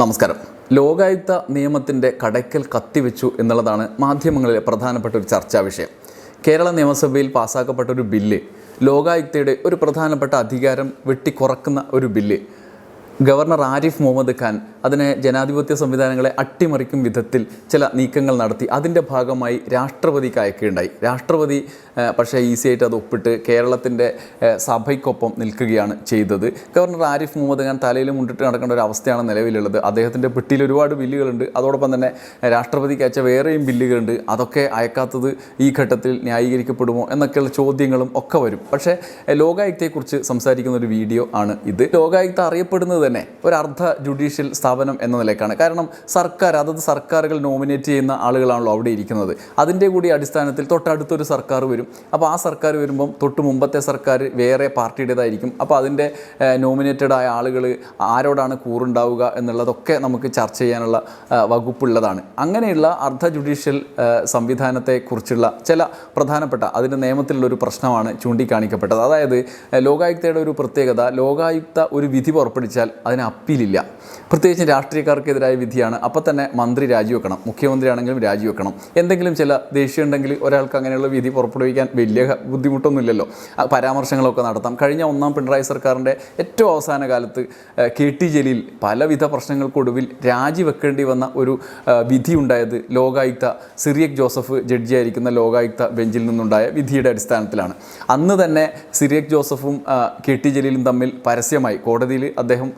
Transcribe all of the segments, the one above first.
നമസ്കാരം. ലോകായുക്ത നിയമത്തിന്റെ കടയ്ക്കൽ കത്തിവെച്ചു എന്നുള്ളതാണ് മാധ്യമങ്ങളിലെ പ്രധാനപ്പെട്ട ഒരു ചർച്ചാ വിഷയം. കേരള നിയമസഭയിൽ പാസ്സാക്കപ്പെട്ട ഒരു ബില്ല് ലോകായുക്തയുടെ ഒരു പ്രധാനപ്പെട്ട അധികാരം വെട്ടിക്കുറക്കുന്ന ഒരു ബില്ല് ഗവർണർ ആരിഫ് മുഹമ്മദ് ഖാൻ അതിനെ ജനാധിപത്യ സംവിധാനങ്ങളെ അട്ടിമറിക്കും വിധത്തിൽ ചില നീക്കങ്ങൾ നടത്തി. അതിന്റെ ഭാഗമായി രാഷ്ട്രപതിക്ക് അയക്കുകയുണ്ടായി രാഷ്ട്രപതി പക്ഷേ ഈസി ആയിട്ട് അത് ഒപ്പിട്ട് കേരളത്തിന്റെ സഭയ്ക്കൊപ്പം നിൽക്കുകയാണ് ചെയ്തത്. ഗവർണർ ആരിഫ് മുഹമ്മദ് ഖാൻ തലയിൽ മുണ്ടിട്ട് നടക്കേണ്ട ഒരു അവസ്ഥയാണ് നിലവിലുള്ളത്. അദ്ദേഹത്തിന്റെ പെട്ടിയിൽ ഒരുപാട് ബില്ലുകളുണ്ട്. അതോടൊപ്പം തന്നെ രാഷ്ട്രപതിക്ക് അയച്ച വേറെയും ബില്ലുകളുണ്ട്. അതൊക്കെ അയക്കാത്തത് ഈ ഘട്ടത്തിൽ ന്യായീകരിക്കപ്പെടുമോ എന്നൊക്കെയുള്ള ചോദ്യങ്ങളും ഒക്കെ വരും. പക്ഷേ ലോകായുക്തയെക്കുറിച്ച് സംസാരിക്കുന്ന ഒരു വീഡിയോ ആണ് ഇത്. ലോകായുക്ത അറിയപ്പെടുന്നത് തന്നെ ഒരു അർദ്ധ ജുഡീഷ്യൽ സ്ഥാപനം എന്ന നിലയ്ക്കാണ്. കാരണം സർക്കാർ അതത് സർക്കാരുകൾ നോമിനേറ്റ് ചെയ്യുന്ന ആളുകളാണല്ലോ അവിടെ ഇരിക്കുന്നത്. അതിന്റെ കൂടി അടിസ്ഥാനത്തിൽ തൊട്ടടുത്തൊരു സർക്കാർ വരും. അപ്പോൾ ആ സർക്കാർ വരുമ്പം തൊട്ട് മുമ്പത്തെ സർക്കാർ വേറെ പാർട്ടിയുടേതായിരിക്കും. അപ്പോൾ അതിന്റെ നോമിനേറ്റഡ് ആയ ആളുകൾ ആരോടാണ് കൂറുണ്ടാവുക എന്നുള്ളതൊക്കെ നമുക്ക് ചർച്ച ചെയ്യാനുള്ള വകുപ്പുള്ളതാണ്. അങ്ങനെയുള്ള അർദ്ധ ജുഡീഷ്യൽ സംവിധാനത്തെക്കുറിച്ചുള്ള ചില പ്രധാനപ്പെട്ട അതിന്റെ നിയമത്തിലുള്ളൊരു പ്രശ്നമാണ് ചൂണ്ടിക്കാണിക്കപ്പെട്ടത്. അതായത് ലോകായുക്തയുടെ ഒരു പ്രത്യേകത ലോകായുക്ത ഒരു വിധി പുറപ്പെടുവിച്ചാൽ അതിന് അപ്പീലില്ല. പ്രത്യേകിച്ച് രാഷ്ട്രീയക്കാർക്കെതിരായ വിധിയാണ്. അപ്പോൾ തന്നെ മന്ത്രി രാജിവെക്കണം. മുഖ്യമന്ത്രിയാണെങ്കിലും രാജിവെക്കണം. എന്തെങ്കിലും ചില ദേഷ്യം ഉണ്ടെങ്കിൽ ഒരാൾക്ക് അങ്ങനെയുള്ള വിധി പുറപ്പെടുവിക്കാൻ വലിയ ബുദ്ധിമുട്ടൊന്നുമില്ലല്ലോ. പരാമർശങ്ങളൊക്കെ നടത്താം. കഴിഞ്ഞ ഒന്നാം പിണറായി സർക്കാരിന്റെ ഏറ്റവും അവസാന കാലത്ത് കെ ടി ജലീൽ പലവിധ പ്രശ്നങ്ങൾക്കൊടുവിൽ രാജിവെക്കേണ്ടി വന്ന ഒരു വിധി ഉണ്ടായത് ലോകായുക്ത സിറിയക് ജോസഫ് ജഡ്ജിയായിരിക്കുന്ന ലോകായുക്ത ബെഞ്ചിൽ നിന്നുണ്ടായ വിധിയുടെ അടിസ്ഥാനത്തിലാണ്. അന്ന് തന്നെ സിറിയക് ജോസഫും കെ ടി ജലീലും തമ്മിൽ പരസ്യമായി. കോടതിയിൽ അദ്ദേഹം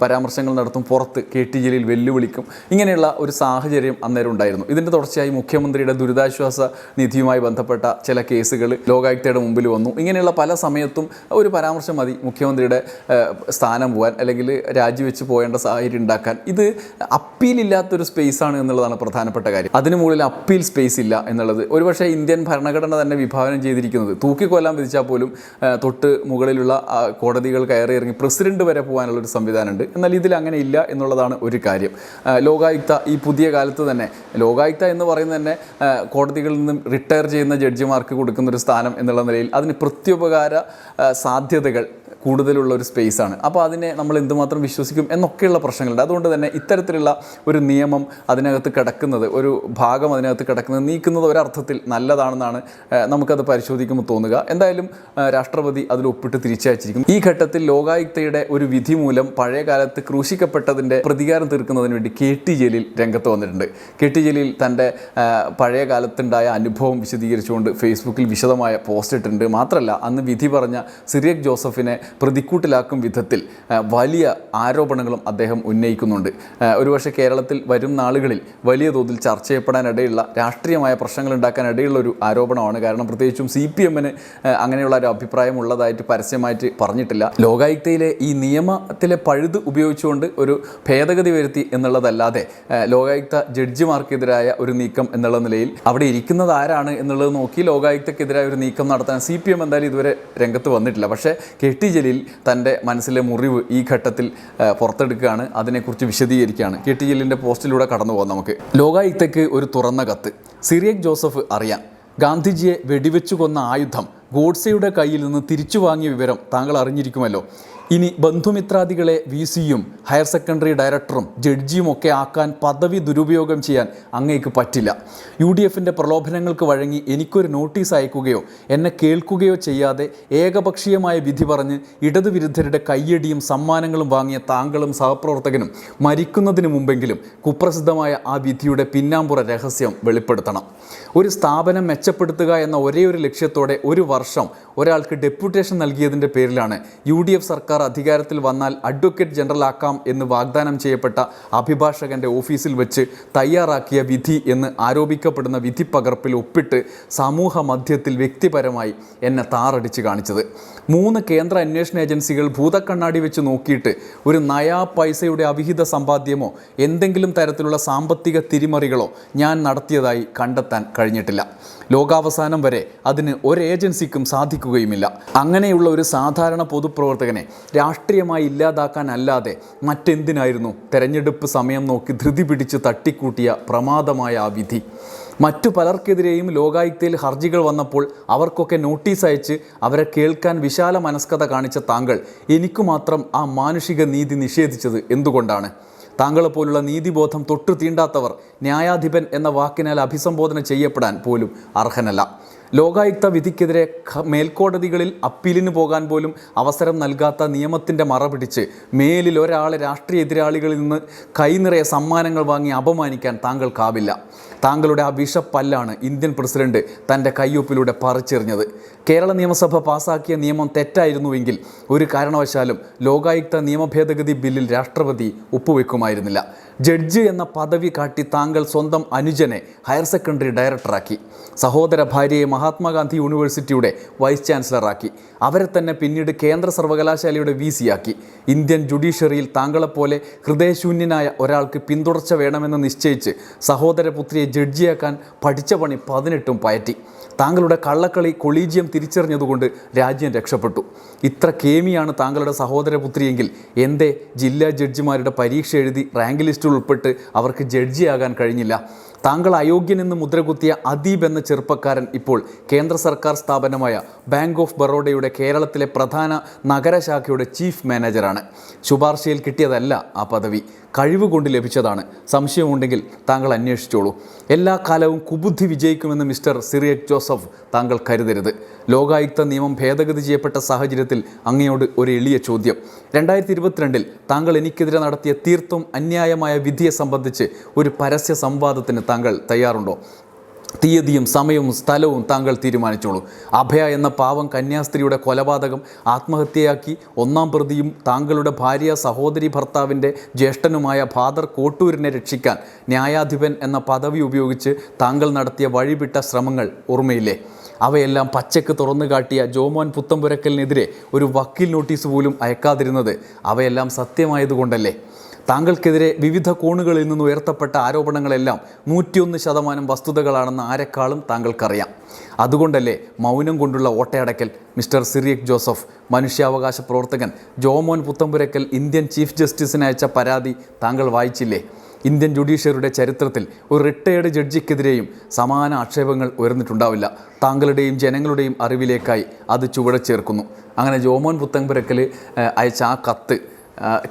പരാമർശങ്ങൾ നടത്തും പുറത്ത് കെ ടി ജലീൽ വെല്ലുവിളിക്കും. ഇങ്ങനെയുള്ള ഒരു സാഹചര്യം അന്നേരം ഉണ്ടായിരുന്നു. ഇതിന്റെ തുടർച്ചയായി മുഖ്യമന്ത്രിയുടെ ദുരിതാശ്വാസ നിധിയുമായി ബന്ധപ്പെട്ട ചില കേസുകൾ ലോകായുക്തയുടെ മുമ്പിൽ വന്നു. ഇങ്ങനെയുള്ള പല സമയത്തും ഒരു പരാമർശം മതി മുഖ്യമന്ത്രിയുടെ സ്ഥാനം പോകാൻ അല്ലെങ്കിൽ രാജിവെച്ച് പോകേണ്ട സാഹചര്യം ഉണ്ടാക്കാൻ. ഇത് അപ്പീലില്ലാത്തൊരു സ്പേസാണ് എന്നുള്ളതാണ് പ്രധാനപ്പെട്ട കാര്യം. അതിനു മുകളിൽ അപ്പീൽ സ്പേസ് ഇല്ല എന്നുള്ളത്. ഒരുപക്ഷെ ഇന്ത്യൻ ഭരണഘടന തന്നെ വിഭാവനം ചെയ്തിരിക്കുന്നത്. തൂക്കിക്കൊല്ലാൻ വിധിച്ചാൽ പോലും തൊട്ട് മുകളിലുള്ള കോടതികൾ കയറി ഇറങ്ങി പ്രസിഡന്റ് വരെ പോകാനുള്ള സംവിധാനമുണ്ട്. എന്നാൽ ഇതിൽ അങ്ങനെ ഇല്ല എന്നുള്ളതാണ് ഒരു കാര്യം. ലോകായുക്ത ഈ പുതിയ കാലത്ത് തന്നെ ലോകായുക്ത എന്ന് പറയുന്നത് തന്നെ കോടതികളിൽ നിന്നും റിട്ടയർ ചെയ്യുന്ന ജഡ്ജിമാർക്ക് കൊടുക്കുന്ന ഒരു സ്ഥാനം എന്നുള്ള നിലയിൽ അതിന് പ്രത്യുപകാര സാധ്യതകൾ കൂടുതലുള്ള ഒരു സ്പേസാണ് അപ്പോൾ അതിനെ നമ്മൾ എന്തുമാത്രം വിശ്വസിക്കും എന്നൊക്കെയുള്ള പ്രശ്നങ്ങളുണ്ട്. അതുകൊണ്ട് തന്നെ ഇത്തരത്തിലുള്ള ഒരു നിയമം അതിനകത്ത് കിടക്കുന്നത് ഒരു ഭാഗം അതിനകത്ത് കിടക്കുന്നത് നീക്കുന്നത് ഒരർത്ഥത്തിൽ നല്ലതാണെന്നാണ് നമുക്കത് പരിശോധിക്കുമ്പോൾ തോന്നുക. എന്തായാലും രാഷ്ട്രപതി അതിൽ ഒപ്പിട്ട് തിരിച്ചയച്ചിരിക്കും ഈ ഘട്ടത്തിൽ ലോകായുക്തയുടെ ഒരു വിധി മൂലം പഴയ കാലത്ത് ക്രൂശിക്കപ്പെട്ടതിന്റെ പ്രതികാരം തീർക്കുന്നതിന് വേണ്ടി കെ ടി ജലീൽ രംഗത്ത് വന്നിട്ടുണ്ട്. കെ ടി ജലീൽ തന്റെ പഴയ കാലത്തുണ്ടായ അനുഭവം വിശദീകരിച്ചുകൊണ്ട് ഫേസ്ബുക്കിൽ വിശദമായ പോസ്റ്റ് ഇട്ടിട്ടുണ്ട്. മാത്രമല്ല അന്ന് വിധി പറഞ്ഞ സിറിയക് ജോസഫിനെ പ്രതിക്കൂട്ടിലാക്കും വിധത്തിൽ വലിയ ആരോപണങ്ങളും അദ്ദേഹം ഉന്നയിക്കുന്നുണ്ട്. ഒരുപക്ഷെ കേരളത്തിൽ വരും നാളുകളിൽ വലിയ തോതിൽ ചർച്ച ചെയ്യപ്പെടാനിടയുള്ള രാഷ്ട്രീയമായ പ്രശ്നങ്ങൾ ഉണ്ടാക്കാൻ ഇടയുള്ള ഒരു ആരോപണമാണ്. കാരണം പ്രത്യേകിച്ചും സി പി എമ്മിന് അങ്ങനെയുള്ള ഒരു അഭിപ്രായം ഉള്ളതായിട്ട് പരസ്യമായിട്ട് പറഞ്ഞിട്ടില്ല. ലോകായുക്തയിലെ ഈ നിയമത്തിലെ പഴുത് ഉപയോഗിച്ചുകൊണ്ട് ഒരു ഭേദഗതി വരുത്തി എന്നുള്ളതല്ലാതെ ലോകായുക്ത ജഡ്ജിമാർക്കെതിരായ ഒരു നീക്കം എന്നുള്ള നിലയിൽ അവിടെ ഇരിക്കുന്നത് ആരാണ് എന്നുള്ളത് നോക്കി ലോകായുക്തക്കെതിരായ ഒരു നീക്കം നടത്താൻ സി പി എം എന്തായാലും ഇതുവരെ രംഗത്ത് വന്നിട്ടില്ല. പക്ഷേ കെ ടി ജലീൽ തന്റെ മനസ്സിലെ മുറിവ് ഈ ഘട്ടത്തിൽ പുറത്തെടുക്കുകയാണ്. അതിനെക്കുറിച്ച് വിശദീകരിക്കുകയാണ്. കെ ടി ജലീലിന്റെ പോസ്റ്റിലൂടെ കടന്നു പോകാം നമുക്ക്. ലോകായുക്തയ്ക്ക് ഒരു തുറന്ന കത്ത്. സിറിയക് ജോസഫ് അറിയാം. ഗാന്ധിജിയെ വെടിവെച്ചു കൊന്ന ആയുധം ഗോഡ്സെയുടെ കയ്യിൽ നിന്ന് തിരിച്ചു വാങ്ങിയ വിവരം താങ്കൾ അറിഞ്ഞിരിക്കുമല്ലോ. ഇനി ബന്ധുമിത്രാദികളെ വി സിയും ഹയർ സെക്കൻഡറി ഡയറക്ടറും ജഡ്ജിയും ഒക്കെ ആക്കാൻ പദവി ദുരുപയോഗം ചെയ്യാൻ അങ്ങേക്ക് പറ്റില്ല. യു ഡി എഫിന്റെ പ്രലോഭനങ്ങൾക്ക് വഴങ്ങി എനിക്കൊരു നോട്ടീസ് അയക്കുകയോ എന്നെ കേൾക്കുകയോ ചെയ്യാതെ ഏകപക്ഷീയമായ വിധി പറഞ്ഞ് ഇടതുവിരുദ്ധരുടെ കയ്യടിയും സമ്മാനങ്ങളും വാങ്ങിയ താങ്കളും സഹപ്രവർത്തകനും മരിക്കുന്നതിന് മുമ്പെങ്കിലും കുപ്രസിദ്ധമായ ആ വിധിയുടെ പിന്നാമ്പുറ രഹസ്യം വെളിപ്പെടുത്തണം. ഒരു സ്ഥാപനം മെച്ചപ്പെടുത്തുക എന്ന ഒരേ ഒരു ലക്ഷ്യത്തോടെ ഒരു വർഷം ഒരാൾക്ക് ഡെപ്യൂട്ടേഷൻ നൽകിയതിന്റെ പേരിലാണ് യു എഫ് സർക്കാർ അധികാരത്തിൽ വന്നാൽ അഡ്വക്കേറ്റ് ജനറൽ ആക്കാം എന്ന് വാഗ്ദാനം ചെയ്യപ്പെട്ട അഭിഭാഷകന്റെ ഓഫീസിൽ വെച്ച് തയ്യാറാക്കിയ വിധി എന്ന് ആരോപിക്കപ്പെടുന്ന വിധി പകർപ്പിൽ ഒപ്പിട്ട് സമൂഹ മധ്യത്തിൽ വ്യക്തിപരമായി എന്നെ താറടിച്ച് കാണിച്ചത്. മൂന്ന് കേന്ദ്ര അന്വേഷണ ഏജൻസികൾ ഭൂതക്കണ്ണാടി വെച്ച് നോക്കിയിട്ട് ഒരു നയാ പൈസയുടെ അവിഹിത സമ്പാദ്യമോ എന്തെങ്കിലും തരത്തിലുള്ള സാമ്പത്തിക തിരിമറികളോ ഞാൻ നടത്തിയതായി കണ്ടെത്താൻ കഴിഞ്ഞിട്ടില്ല. ലോകാവസാനം വരെ അതിന് ഒരു ഏജൻസിക്കും സാധിക്കുകയുമില്ല. അങ്ങനെയുള്ള ഒരു സാധാരണ പൊതുപ്രവർത്തകനെ രാഷ്ട്രീയമായി ഇല്ലാതാക്കാനല്ലാതെ മറ്റെന്തിനായിരുന്നു തെരഞ്ഞെടുപ്പ് സമയം നോക്കി ധൃതി പിടിച്ച് തട്ടിക്കൂട്ടിയ പ്രമാദമായ ആ വിധി? മറ്റു പലർക്കെതിരെയും ലോകായുക്തയിൽ ഹർജികൾ വന്നപ്പോൾ അവർക്കൊക്കെ നോട്ടീസ് അയച്ച് അവരെ കേൾക്കാൻ വിശാല മനസ്കഥ കാണിച്ച താങ്കൾ എനിക്കു മാത്രം ആ മാനുഷിക നീതി നിഷേധിച്ചത് എന്തുകൊണ്ടാണ്? താങ്കളെ പോലുള്ള നീതിബോധം തൊട്ടു തീണ്ടാത്തവർ ന്യായാധിപൻ എന്ന വാക്കിനാൽ അഭിസംബോധന ചെയ്യപ്പെടാൻ പോലും അർഹനല്ല. ലോകായുക്ത വിധിക്കെതിരെ മേൽക്കോടതികളിൽ അപ്പീലിന് പോകാൻ പോലും അവസരം നൽകാത്ത നിയമത്തിന്റെ മറ പിടിച്ച് മേലിൽ ഒരാളെ രാഷ്ട്രീയ എതിരാളികളിൽ നിന്ന് കൈനിറയെ സമ്മാനങ്ങൾ വാങ്ങി അപമാനിക്കാൻ താങ്കൾക്കാവില്ല. താങ്കളുടെ ആ വിഷപ്പല്ലാണ് ഇന്ത്യൻ പ്രസിഡന്റ് തന്റെ കയ്യൊപ്പിലൂടെ പറിച്ചെറിഞ്ഞത്. കേരള നിയമസഭ പാസാക്കിയ നിയമം തെറ്റായിരുന്നുവെങ്കിൽ ഒരു കാരണവശാലും ലോകായുക്ത നിയമഭേദഗതി ബില്ലിൽ രാഷ്ട്രപതി ഒപ്പുവെക്കുമായിരുന്നില്ല. ജഡ്ജ് എന്ന പദവി കാട്ടി താങ്കൾ സ്വന്തം അനുജനെ ഹയർ സെക്കൻഡറി ഡയറക്ടറാക്കി. സഹോദര ഭാര്യയെ മഹാത്മാഗാന്ധി യൂണിവേഴ്സിറ്റിയുടെ വൈസ് ചാൻസലറാക്കി. അവരെ തന്നെ പിന്നീട് കേന്ദ്ര സർവകലാശാലയുടെ വി സിയാക്കി ഇന്ത്യൻ ജുഡീഷ്യറിയിൽ താങ്കളെപ്പോലെ ഹൃദയശൂന്യനായ ഒരാൾക്ക് പിന്തുടർച്ച വേണമെന്ന് നിശ്ചയിച്ച് സഹോദരപുത്രിയെ ജഡ്ജിയാക്കാൻ പഠിച്ച പണി പതിനെട്ടും പയറ്റി. താങ്കളുടെ കള്ളക്കളി കൊളീജിയം തിരിച്ചറിഞ്ഞതുകൊണ്ട് രാജ്യം രക്ഷപ്പെട്ടു. ഇത്ര കേമിയാണ് താങ്കളുടെ സഹോദരപുത്രിയെങ്കിൽ എന്തേ ജില്ലാ ജഡ്ജിമാരുടെ പരീക്ഷ എഴുതി റാങ്ക് ഉൾപ്പെട്ട് അവർക്ക് ജഡ്ജിയാകാൻ കഴിഞ്ഞില്ല. താങ്കൾ അയോഗ്യനെന്ന് മുദ്രകുത്തിയ അദീബ് എന്ന ചെറുപ്പക്കാരൻ ഇപ്പോൾ കേന്ദ്ര സർക്കാർ സ്ഥാപനമായ ബാങ്ക് ഓഫ് ബറോഡയുടെ കേരളത്തിലെ പ്രധാന നഗരശാഖയുടെ ചീഫ് മാനേജറാണ്. ശുപാർശയിൽ കിട്ടിയതല്ല ആ പദവി. കഴിവ് കൊണ്ട് ലഭിച്ചതാണ്. സംശയമുണ്ടെങ്കിൽ താങ്കൾ അന്വേഷിച്ചോളൂ. എല്ലാ കാലവും കുബുദ്ധി വിജയിക്കുമെന്ന് മിസ്റ്റർ സിറിയക് ജോസഫ് താങ്കൾ കരുതരുത്. ലോകായുക്ത നിയമം ഭേദഗതി ചെയ്യപ്പെട്ട സാഹചര്യത്തിൽ അങ്ങയോട് ഒരു എളിയ ചോദ്യം. രണ്ടായിരത്തി ഇരുപത്തിരണ്ടിൽ താങ്കൾ എനിക്കെതിരെ നടത്തിയ തീർത്തും അന്യായമായ വിധിയെ സംബന്ധിച്ച് ഒരു പരസ്യ സംവാദത്തിന് താങ്കൾ തയ്യാറുണ്ടോ? തീയതിയും സമയവും സ്ഥലവും താങ്കൾ തീരുമാനിച്ചോളൂ. അഭയ എന്ന പാവം കന്യാസ്ത്രീയുടെ കൊലപാതകം ആത്മഹത്യയാക്കി ഒന്നാം പ്രതിയും താങ്കളുടെ ഭാര്യ സഹോദരി ഭർത്താവിന്റെ ജ്യേഷ്ഠനുമായ ഫാദർ കോട്ടൂരിനെ രക്ഷിക്കാൻ ന്യായാധിപൻ എന്ന പദവി ഉപയോഗിച്ച് താങ്കൾ നടത്തിയ വഴിവിട്ട ശ്രമങ്ങൾ ഓർമ്മയില്ലേ? അവയെല്ലാം പച്ചക്ക് തുറന്നു കാട്ടിയ ജോമോൻ പുത്തമ്പുരക്കലിനെതിരെ ഒരു വക്കീൽ നോട്ടീസ് പോലും അയക്കാതിരുന്നത് അവയെല്ലാം സത്യമായതുകൊണ്ടല്ലേ? താങ്കൾക്കെതിരെ വിവിധ കോണുകളിൽ നിന്ന് ഉയർത്തപ്പെട്ട ആരോപണങ്ങളെല്ലാം നൂറ്റിയൊന്ന് ശതമാനം വസ്തുതകളാണെന്ന് ആരെക്കാളും താങ്കൾക്കറിയാം. അതുകൊണ്ടല്ലേ മൗനം കൊണ്ടുള്ള ഓട്ടയടക്കൽ മിസ്റ്റർ സിറിയക് ജോസഫ് മനുഷ്യാവകാശ പ്രവർത്തകൻ ജോമോൻ പുത്തമ്പുരക്കൽ ഇന്ത്യൻ ചീഫ് ജസ്റ്റിസിന് അയച്ച പരാതി താങ്കൾ വായിച്ചില്ലേ? ഇന്ത്യൻ ജുഡീഷ്യറിയുടെ ചരിത്രത്തിൽ ഒരു റിട്ടയേർഡ് ജഡ്ജിക്കെതിരെയും സമാന ആക്ഷേപങ്ങൾ ഉയർന്നിട്ടുണ്ടാവില്ല. താങ്കളുടെയും ജനങ്ങളുടെയും അറിവിലേക്കായി അത് ചുവടെ ചേർക്കുന്നു. അങ്ങനെ ജോമോൻ പുത്തമ്പുരക്കൽ അയച്ച ആ കത്ത്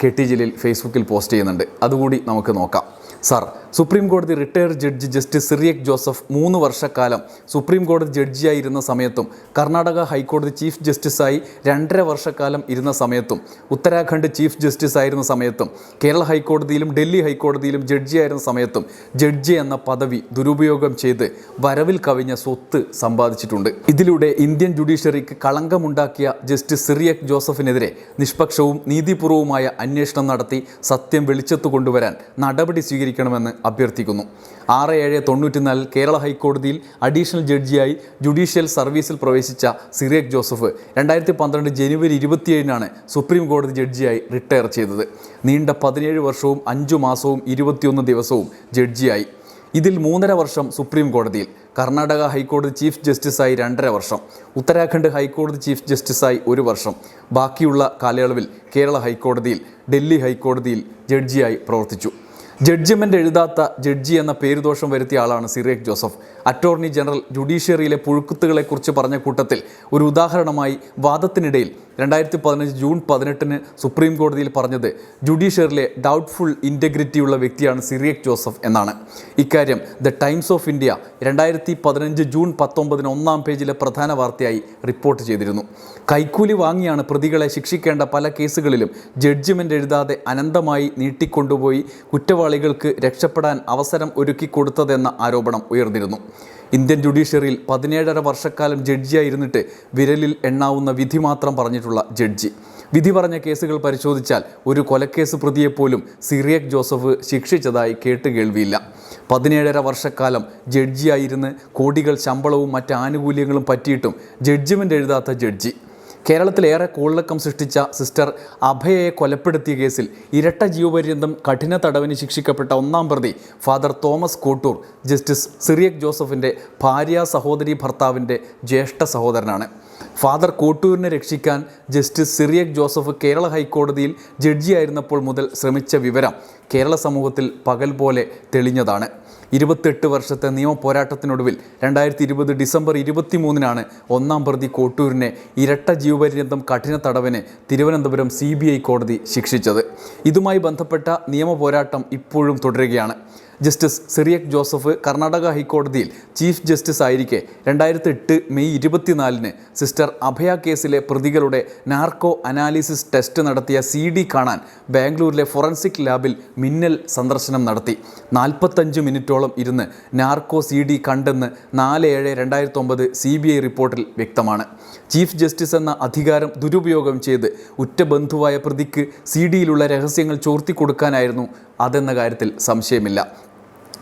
കെ ടി ജലീൽ ഫേസ്ബുക്കിൽ പോസ്റ്റ് ചെയ്യുന്നുണ്ട്. അതുകൂടി നമുക്ക് നോക്കാം. സാർ സുപ്രീം കോടതി retired judge justice Cyriac Joseph മൂന്ന് വർഷക്കാലം സുപ്രീം കോടതി ജഡ്ജിയായിരുന്ന സമയത്തും കർണാടക ഹൈക്കോടതി ചീഫ് ജസ്റ്റിസായി രണ്ടര വർഷക്കാലം ഇരുന്ന സമയത്തും ഉത്തരാഖണ്ഡ് ചീഫ് ജസ്റ്റിസ് ആയിരുന്ന സമയത്തും കേരള ഹൈക്കോടതിയിലും ഡൽഹി ഹൈക്കോടതിയിലും ജഡ്ജിയായിരുന്ന സമയത്തും ജഡ്ജി എന്ന പദവി ദുരുപയോഗം ചെയ്ത് വരവിൽ കവിഞ്ഞ സ്വത്ത് സമ്പാദിച്ചിട്ടുണ്ട്. ഇതിലൂടെ ഇന്ത്യൻ ജുഡീഷ്യറിക്ക് കളങ്കമുണ്ടാക്കിയ ജസ്റ്റിസ് സിറിയക് ജോസഫിനെതിരെ നിഷ്പക്ഷവും നീതിപൂർവവുമായ അന്വേഷണം നടത്തി സത്യം വെളിച്ചത്തു കൊണ്ടുവരാൻ നടപടി സ്വീകരിക്കണമെന്ന് അഭ്യർത്ഥിക്കുന്നു. ആറ് ഏഴ് തൊണ്ണൂറ്റിനാലിൽ കേരള ഹൈക്കോടതിയിൽ അഡീഷണൽ ജഡ്ജിയായി ജുഡീഷ്യൽ സർവീസിൽ പ്രവേശിച്ച സിറിയക് ജോസഫ് രണ്ടായിരത്തി പന്ത്രണ്ട് ജനുവരി ഇരുപത്തിയേഴിനാണ് സുപ്രീം കോടതി ജഡ്ജിയായി റിട്ടയർ ചെയ്തത്. നീണ്ട പതിനേഴ് വർഷവും അഞ്ചു മാസവും ഇരുപത്തിയൊന്ന് ദിവസവും ജഡ്ജിയായി. ഇതിൽ മൂന്നര വർഷം സുപ്രീം കോടതിയിൽ കർണാടക ഹൈക്കോടതി ചീഫ് ജസ്റ്റിസായി രണ്ടര വർഷം ഉത്തരാഖണ്ഡ് ഹൈക്കോടതി ചീഫ് ജസ്റ്റിസായി ഒരു വർഷം. ബാക്കിയുള്ള കാലയളവിൽ കേരള ഹൈക്കോടതിയിൽ ഡൽഹി ഹൈക്കോടതിയിൽ ജഡ്ജിയായി പ്രവർത്തിച്ചു. ജഡ്ജിമെന്റ് എഴുതാത്ത ജഡ്ജി എന്ന പേരുദോഷം വരുത്തിയ ആളാണ് സിറേഖ് ജോസഫ്. അറ്റോർണി ജനറൽ ജുഡീഷ്യറിയിലെ പുഴുക്കുത്തുകളെക്കുറിച്ച് പറഞ്ഞ കൂട്ടത്തിൽ ഒരു ഉദാഹരണമായി വാദത്തിനിടയിൽ രണ്ടായിരത്തി പതിനഞ്ച് ജൂൺ പതിനെട്ടിന് സുപ്രീം കോടതിയിൽ പറഞ്ഞത് ജുഡീഷ്യറിലെ ഡൗട്ട്ഫുൾ ഇന്റഗ്രിറ്റിയുള്ള വ്യക്തിയാണ് സിറിയക് ജോസഫ് എന്നാണ്. ഇക്കാര്യം ദ ടൈംസ് ഓഫ് ഇന്ത്യ രണ്ടായിരത്തി പതിനഞ്ച് ജൂൺ പത്തൊമ്പതിന് ഒന്നാം പേജിലെ പ്രധാന വാർത്തയായി റിപ്പോർട്ട് ചെയ്തിരുന്നു. കൈക്കൂലി വാങ്ങിയാണ് പ്രതികളെ ശിക്ഷിക്കേണ്ട പല കേസുകളിലും ജഡ്ജിമെന്റ് എഴുതാതെ അനന്തമായി നീട്ടിക്കൊണ്ടുപോയി കുറ്റവാളികൾക്ക് രക്ഷപ്പെടാൻ അവസരം ഒരുക്കി ഒരുക്കിക്കൊടുത്തതെന്ന ആരോപണം ഉയർന്നിരുന്നു. ഇന്ത്യൻ ജുഡീഷ്യറിയിൽ പതിനേഴര വർഷക്കാലം ജഡ്ജിയായിരുന്നിട്ട് വിരലിൽ എണ്ണാവുന്ന വിധി മാത്രം പറഞ്ഞിട്ടുള്ള ജഡ്ജി. വിധി പറഞ്ഞ കേസുകൾ പരിശോധിച്ചാൽ ഒരു കൊലക്കേസ് പ്രതിയെപ്പോലും സിറിയക് ജോസഫ് ശിക്ഷിച്ചതായി കേട്ട് കേൾവിയില്ല. പതിനേഴര വർഷക്കാലം ജഡ്ജിയായിരുന്ന് കോടികൾ ശമ്പളവും മറ്റ് ആനുകൂല്യങ്ങളും പറ്റിയിട്ടും ജഡ്ജിമെന്റ് എഴുതാത്ത ജഡ്ജി. കേരളത്തിലേറെ കോളിളക്കം സൃഷ്ടിച്ച സിസ്റ്റർ അഭയയെ കൊലപ്പെടുത്തിയ കേസിൽ ഇരട്ട ജീവപര്യന്തം കഠിന തടവിന് ശിക്ഷിക്കപ്പെട്ട ഒന്നാം പ്രതി ഫാദർ തോമസ് കോട്ടൂർ ജസ്റ്റിസ് സിറിയക് ജോസഫിന്റെ ഭാര്യ സഹോദരി ഭർത്താവിന്റെ ജ്യേഷ്ഠ സഹോദരനാണ്. ഫാദർ കോട്ടൂരിനെ രക്ഷിക്കാൻ ജസ്റ്റിസ് സിറിയക് ജോസഫ് കേരള ഹൈക്കോടതിയിൽ ജഡ്ജിയായിരുന്നപ്പോൾ മുതൽ ശ്രമിച്ച വിവരം കേരള സമൂഹത്തിൽ പകൽ പോലെ തെളിഞ്ഞതാണ്. ഇരുപത്തെട്ട് വർഷത്തെ നിയമ പോരാട്ടത്തിനൊടുവിൽ രണ്ടായിരത്തി ഇരുപത് ഡിസംബർ ഇരുപത്തിമൂന്നിനാണ് ഒന്നാം പ്രതി കോട്ടൂരിനെ ഇരട്ട ജീവപര്യന്തം കഠിന തടവിന് തിരുവനന്തപുരം സി കോടതി ശിക്ഷിച്ചത്. ഇതുമായി ബന്ധപ്പെട്ട നിയമ പോരാട്ടം ഇപ്പോഴും തുടരുകയാണ്. ജസ്റ്റിസ് സിറിയക് ജോസഫ് കർണാടക ഹൈക്കോടതിയിൽ ചീഫ് ജസ്റ്റിസ് ആയിരിക്കെ രണ്ടായിരത്തി എട്ട് മെയ് ഇരുപത്തിനാലിന് സിസ്റ്റർ അഭയ കേസിലെ പ്രതികളുടെ നാർക്കോ അനാലിസിസ് ടെസ്റ്റ് നടത്തിയ സി ഡി കാണാൻ ബാംഗ്ലൂരിലെ ഫോറൻസിക് ലാബിൽ മിന്നൽ സന്ദർശനം നടത്തി. നാൽപ്പത്തഞ്ച് മിനിറ്റോളം ഇരുന്ന് നാർക്കോ സി ഡി കണ്ടെന്ന് നാല് ഏഴ് രണ്ടായിരത്തി ഒമ്പത് സി ബി ഐ റിപ്പോർട്ടിൽ വ്യക്തമാണ്. ചീഫ് ജസ്റ്റിസ് എന്ന അധികാരം ദുരുപയോഗം ചെയ്ത് ഉറ്റ ബന്ധുവായ പ്രതിക്ക് സി ഡിയിലുള്ള രഹസ്യങ്ങൾ ചോർത്തി കൊടുക്കാനായിരുന്നു അതെന്ന കാര്യത്തിൽ സംശയമില്ല.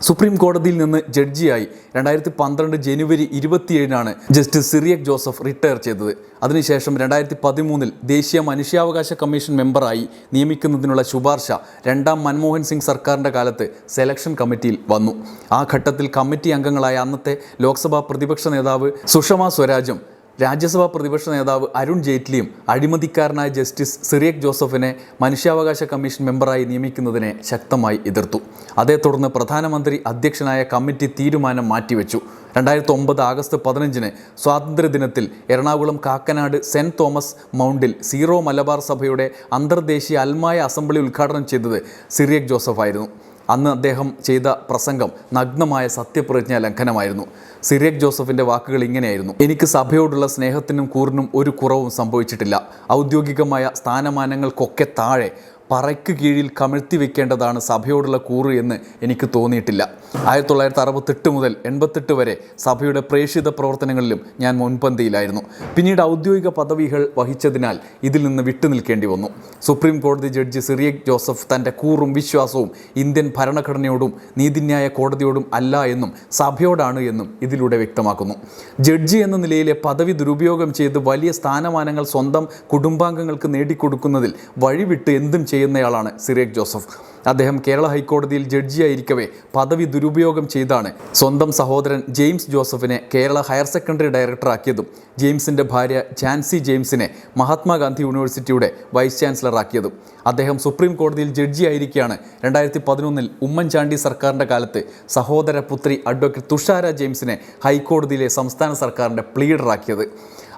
സുപ്രീം കോടതിയിൽ നിന്ന് ജഡ്ജിയായി രണ്ടായിരത്തി പന്ത്രണ്ട് ജനുവരി ഇരുപത്തിയേഴിനാണ് ജസ്റ്റിസ് സിറിയക് ജോസഫ് റിട്ടയർ ചെയ്തത്. അതിനുശേഷം രണ്ടായിരത്തി പതിമൂന്നിൽ ദേശീയ മനുഷ്യാവകാശ കമ്മീഷൻ മെമ്പറായി നിയമിക്കുന്നതിനുള്ള ശുപാർശ രണ്ടാം മൻമോഹൻ സിംഗ് സർക്കാരിന്റെ കാലത്ത് സെലക്ഷൻ കമ്മിറ്റിയിൽ വന്നു. ആ ഘട്ടത്തിൽ കമ്മിറ്റി അംഗങ്ങളായ അന്നത്തെ ലോക്സഭാ പ്രതിപക്ഷ നേതാവ് സുഷമ സ്വരാജും രാജ്യസഭാ പ്രതിപക്ഷ നേതാവ് അരുൺ ജെയ്റ്റ്ലിയും അഴിമതിക്കാരനായ ജസ്റ്റിസ് സിറിയക് ജോസഫിനെ മനുഷ്യാവകാശ കമ്മീഷൻ മെമ്പറായി നിയമിക്കുന്നതിനെ ശക്തമായി എതിർത്തു. അതേ തുടർന്ന് പ്രധാനമന്ത്രി അധ്യക്ഷനായ കമ്മിറ്റി തീരുമാനം മാറ്റിവെച്ചു. രണ്ടായിരത്തി ഒമ്പത് ആഗസ്റ്റ് പതിനഞ്ചിന് സ്വാതന്ത്ര്യദിനത്തിൽ എറണാകുളം കാക്കനാട് സെന്റ് തോമസ് മൗണ്ടിൽ സീറോ മലബാർ സഭയുടെ അന്തർദേശീയ അൽമായ അസംബ്ലി ഉദ്ഘാടനം ചെയ്തത് സിറിയക് ജോസഫായിരുന്നു. അന്ന് അദ്ദേഹം ചെയ്ത പ്രസംഗം നഗ്നമായ സത്യപ്രതിജ്ഞാ ലംഘനമായിരുന്നു. സിറിയക് ജോസഫിന്റെ വാക്കുകൾ ഇങ്ങനെയായിരുന്നു. എനിക്ക് സഭയോടുള്ള സ്നേഹത്തിനും കൂറിനും ഒരു കുറവും സംഭവിച്ചിട്ടില്ല. ഔദ്യോഗികമായ സ്ഥാനമാനങ്ങൾക്കൊക്കെ താഴെ പറയ്ക്ക് കീഴിൽ കമിഴ്ത്തി വെക്കേണ്ടതാണ് സഭയോടുള്ള കൂറ് എന്ന് എനിക്ക് തോന്നിയിട്ടില്ല. ആയിരത്തി തൊള്ളായിരത്തി അറുപത്തെട്ട് മുതൽ എൺപത്തെട്ട് വരെ സഭയുടെ പ്രേക്ഷിത പ്രവർത്തനങ്ങളിലും ഞാൻ മുൻപന്തിയിലായിരുന്നു. പിന്നീട് ഔദ്യോഗിക പദവികൾ വഹിച്ചതിനാൽ ഇതിൽ നിന്ന് വിട്ടുനിൽക്കേണ്ടി വന്നു. സുപ്രീം കോടതി ജഡ്ജി സിറിയക് ജോസഫ് തന്റെ കൂറും വിശ്വാസവും ഇന്ത്യൻ ഭരണഘടനയോടും നീതിന്യായ കോടതിയോടും അല്ല എന്നും സഭയോടാണ് എന്നും ഇതിലൂടെ വ്യക്തമാക്കുന്നു. ജഡ്ജി എന്ന നിലയിലെ പദവി ദുരുപയോഗം ചെയ്ത് വലിയ സ്ഥാനമാനങ്ങൾ സ്വന്തം കുടുംബാംഗങ്ങൾക്ക് നേടിക്കൊടുക്കുന്നതിൽ വഴിവിട്ട് എന്തും ചെയ്യുന്നയാളാണ് സിറിയക് ജോസഫ്. അദ്ദേഹം കേരള ഹൈക്കോടതിയിൽ ജഡ്ജിയായിരിക്കവേ പദവി ദുരുപയോഗം ചെയ്താണ് സ്വന്തം സഹോദരൻ ജെയിംസ് ജോസഫിനെ കേരള ഹയർ സെക്കൻഡറി ഡയറക്ടറാക്കിയതും ജെയിംസിന്റെ ഭാര്യ ജാൻസി ജെയിംസിനെ മഹാത്മാഗാന്ധി യൂണിവേഴ്സിറ്റിയുടെ വൈസ് ചാൻസലറാക്കിയതും. അദ്ദേഹം സുപ്രീം കോടതിയിൽ ജഡ്ജിയായിരിക്കെയാണ് രണ്ടായിരത്തി പതിനൊന്നിൽ ഉമ്മൻചാണ്ടി സർക്കാരിന്റെ കാലത്ത് സഹോദര പുത്രി അഡ്വക്കേറ്റ് തുഷാര ജെയിംസിനെ ഹൈക്കോടതിയിലെ സംസ്ഥാന സർക്കാരിന്റെ പ്ലീഡറാക്കിയത്.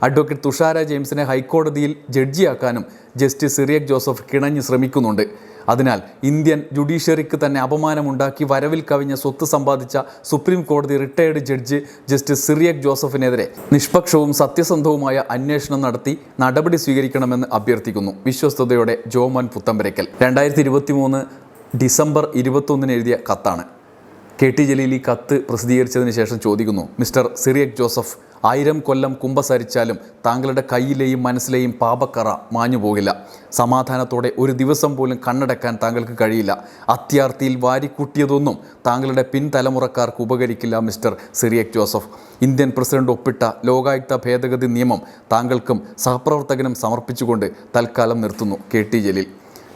അഡ്വക്കേറ്റ് തുഷാര ജെയിംസിനെ ഹൈക്കോടതിയിൽ ജഡ്ജിയാക്കാനും ജസ്റ്റിസ് സിറിയക് ജോസഫ് കിണഞ്ഞ് ശ്രമിക്കുന്നുണ്ട്. അതിനാൽ ഇന്ത്യൻ ജുഡീഷ്യറിക്ക് തന്നെ അപമാനമുണ്ടാക്കി വരവിൽ കവിഞ്ഞ സ്വത്ത് സമ്പാദിച്ച സുപ്രീം കോടതി റിട്ടയർഡ് ജഡ്ജ് ജസ്റ്റിസ് സിറിയക് ജോസഫിനെതിരെ നിഷ്പക്ഷവും സത്യസന്ധവുമായ അന്വേഷണം നടത്തി നടപടി സ്വീകരിക്കണമെന്ന് അഭ്യർത്ഥിക്കുന്നു. വിശ്വസ്തയോടെ ജോമൻ പുത്തമ്പരയ്ക്കൽ. രണ്ടായിരത്തി ഇരുപത്തി മൂന്ന് ഡിസംബർ ഇരുപത്തൊന്നിന് എഴുതിയ കത്താണ്. കെ ടി ജലീൽ ഈ കത്ത് പ്രസിദ്ധീകരിച്ചതിന് ശേഷം ചോദിക്കുന്നു മിസ്റ്റർ സിറിയക് ജോസഫ് ആയിരം കൊല്ലം കുമ്പസരിച്ചാലും താങ്കളുടെ കയ്യിലെയും മനസ്സിലെയും പാപക്കറ മാഞ്ഞു പോകില്ല. സമാധാനത്തോടെ ഒരു ദിവസം പോലും കണ്ണടക്കാൻ താങ്കൾക്ക് കഴിയില്ല. അത്യാർത്തിയിൽ വാരിക്കൂട്ടിയതൊന്നും താങ്കളുടെ പിൻതലമുറക്കാർക്ക് ഉപകരിക്കില്ല mister Cyriac Joseph. Indian president ഒപ്പിട്ട ലോകായുക്ത ഭേദഗതി നിയമം താങ്കൾക്കും സഹപ്രവർത്തകനും സമർപ്പിച്ചുകൊണ്ട് തൽക്കാലം നിർത്തുന്നു കെ ടി ജലീൽ.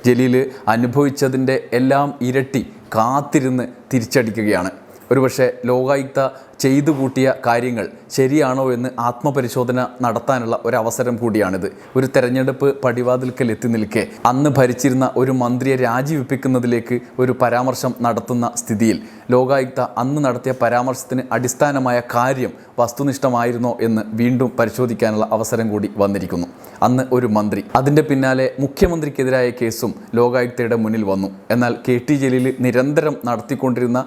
ജലീൽ അനുഭവിച്ചതിന്റെ എല്ലാം ഇരട്ടി കാത്തിരുന്ന് തിരിച്ചടിക്കുകയാണ്. ഒരുപക്ഷെ ലോകായുക്ത ചെയ്തു കൂട്ടിയ കാര്യങ്ങൾ ശരിയാണോ എന്ന് ആത്മപരിശോധന നടത്താനുള്ള ഒരു അവസരം കൂടിയാണിത്. ഒരു തെരഞ്ഞെടുപ്പ് പടിവാതിൽക്കൽ എത്തി നിൽക്കെ അന്ന് ഭരിച്ചിരുന്ന ഒരു മന്ത്രിയെ രാജിവെപ്പിക്കുന്നതിലേക്ക് ഒരു പരാമർശം നടത്തുന്ന സ്ഥിതിയിൽ ലോകായുക്ത അന്ന് നടത്തിയ പരാമർശത്തിന് അടിസ്ഥാനമായ കാര്യം വസ്തുനിഷ്ഠമായിരുന്നോ എന്ന് വീണ്ടും പരിശോധിക്കാനുള്ള അവസരം കൂടി വന്നിരിക്കുന്നു. അന്ന് ഒരു മന്ത്രി. അതിന്റെ പിന്നാലെ മുഖ്യമന്ത്രിക്കെതിരായ കേസും ലോകായുക്തയുടെ മുന്നിൽ വന്നു. എന്നാൽ കെ ടി ജലീൽ നിരന്തരം നടത്തിക്കൊണ്ടിരുന്ന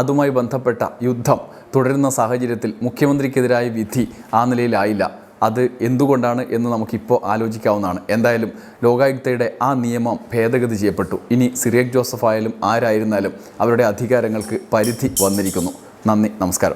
അതുമായി ബന്ധപ്പെട്ട യുദ്ധം തുടരുന്ന സാഹചര്യത്തിൽ മുഖ്യമന്ത്രിക്കെതിരായ വിധി ആ നിലയിലായില്ല. അത് എന്തുകൊണ്ടാണ് എന്ന് നമുക്കിപ്പോൾ ആലോചിക്കാവുന്നതാണ്. എന്തായാലും ലോകായുക്തയുടെ ആ നിയമം ഭേദഗതി ചെയ്യപ്പെട്ടു. ഇനി സിറിയക് ജോസഫ് ആയാലും ആരായിരുന്നാലും അവരുടെ അധികാരങ്ങൾക്ക് പരിധി വന്നിരിക്കുന്നു. നന്ദി നമസ്കാരം.